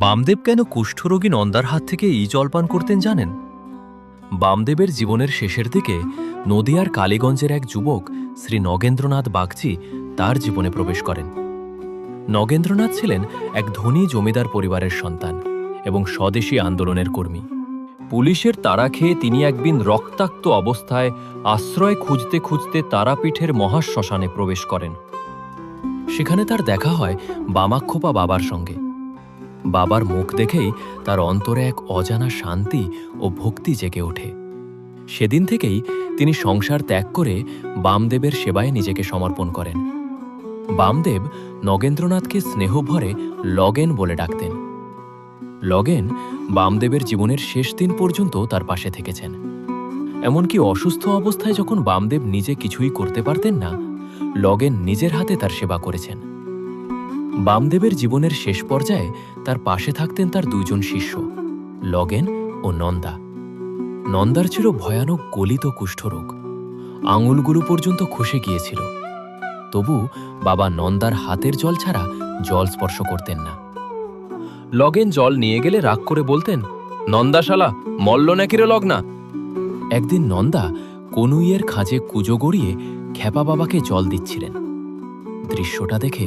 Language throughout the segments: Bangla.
বামদেব কেন কুষ্ঠরোগী নন্দার হাত থেকে এই জলপান করতেন জানেন? বামদেবের জীবনের শেষের দিকে নদিয়ার কালীগঞ্জের এক যুবক শ্রী নগেন্দ্রনাথ বাগচি তার জীবনে প্রবেশ করেন। নগেন্দ্রনাথ ছিলেন এক ধনী জমিদার পরিবারের সন্তান এবং স্বদেশী আন্দোলনের কর্মী। পুলিশের তাড়া খেয়ে তিনি একদিন রক্তাক্ত অবস্থায় আশ্রয় খুঁজতে খুঁজতে তারাপীঠের মহাশ্মশানে প্রবেশ করেন। সেখানে তার দেখা হয় বামাক্ষোপা বাবার সঙ্গে। বাবার মুখ দেখেই তার অন্তরে এক অজানা শান্তি ও ভক্তি জেগে ওঠে। সেদিন থেকেই তিনি সংসার ত্যাগ করে বামদেবের সেবায় নিজেকে সমর্পণ করেন। বামদেব নগেন্দ্রনাথকে স্নেহভরে লগেন বলে ডাকতেন। লগেন বামদেবের জীবনের শেষ দিন পর্যন্ত তার পাশে থেকেছেন। এমনকি অসুস্থ অবস্থায় যখন বামদেব নিজে কিছুই করতে পারতেন না, লগেন নিজের হাতে তার সেবা করেছেন। বামদেবের জীবনের শেষ পর্যায়ে তার পাশে থাকতেন তার দুজন শিষ্য, লগেন ও নন্দা। নন্দার ছিল ভয়ানক গলিত কুষ্ঠরোগ। আঙুলগুলো পর্যন্ত খসে গিয়েছিল। তবু বাবা নন্দার হাতের জল ছাড়া জল স্পর্শ করতেন না। লগেন জল নিয়ে গেলে রাগ করে বলতেন, নন্দাশালা, মল্ল নাকিরে লগনা? একদিন নন্দা কনুইয়ের খাঁজে কুজো গড়িয়ে খ্যাপা বাবাকে জল দিচ্ছিলেন। দৃশ্যটা দেখে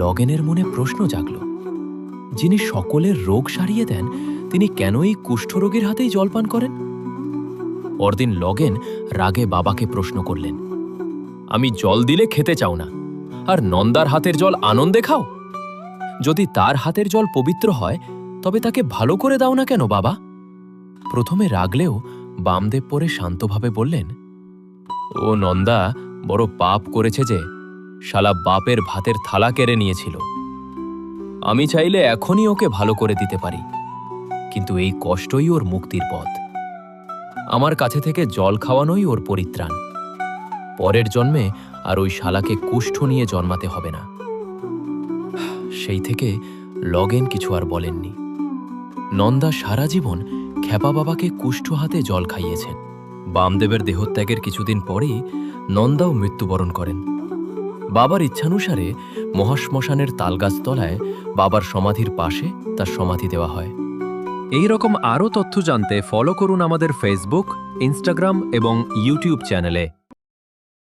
লগেনের মনে প্রশ্ন জাগল। যিনি সকলের রোগ সারিয়ে দেন, তিনি কেন এই কুষ্ঠরোগীর হাতেই জলপান করেন? পরদিন লগেন রাগে বাবাকে প্রশ্ন করলেন, আমি জল দিলে খেতে চাও না, আর নন্দার হাতের জল আনন্দে খাও? যদি তার হাতের জল পবিত্র হয়, তবে তাকে ভালো করে দাও না কেন বাবা? প্রথমে রাগলেও বামদেব পরে শান্তভাবে বললেন, ও নন্দা, বড় পাপ করেছে যে শালা বাপের ভাতের থালা কেড়ে নিয়েছিল। আমি চাইলে এখনই ওকে ভালো করে দিতে পারি, কিন্তু এই কষ্টই ওর মুক্তির পথ। আমার কাছে থেকে জল খাওয়ানোই ওর পরিত্রাণ। পরের জন্মে আর ওই শালাকে কুষ্ঠ নিয়ে জন্মাতে হবে না। সেই থেকে লগেন কিছু আর বলেননি। নন্দা সারা জীবন খ্যাপা বাবাকে কুষ্ঠ হাতে জল খাইয়েছেন। বামদেবের দেহত্যাগের কিছুদিন পরেই নন্দাও মৃত্যুবরণ করেন। বাবার ইচ্ছানুসারে মহাশ্মশানের তালগাছতলায় বাবার সমাধির পাশে তার সমাধি দেওয়া হয়। এই রকম আরও তথ্য জানতে ফলো করুন আমাদের ফেসবুক ইনস্টাগ্রাম এবং ইউটিউব চ্যানেলে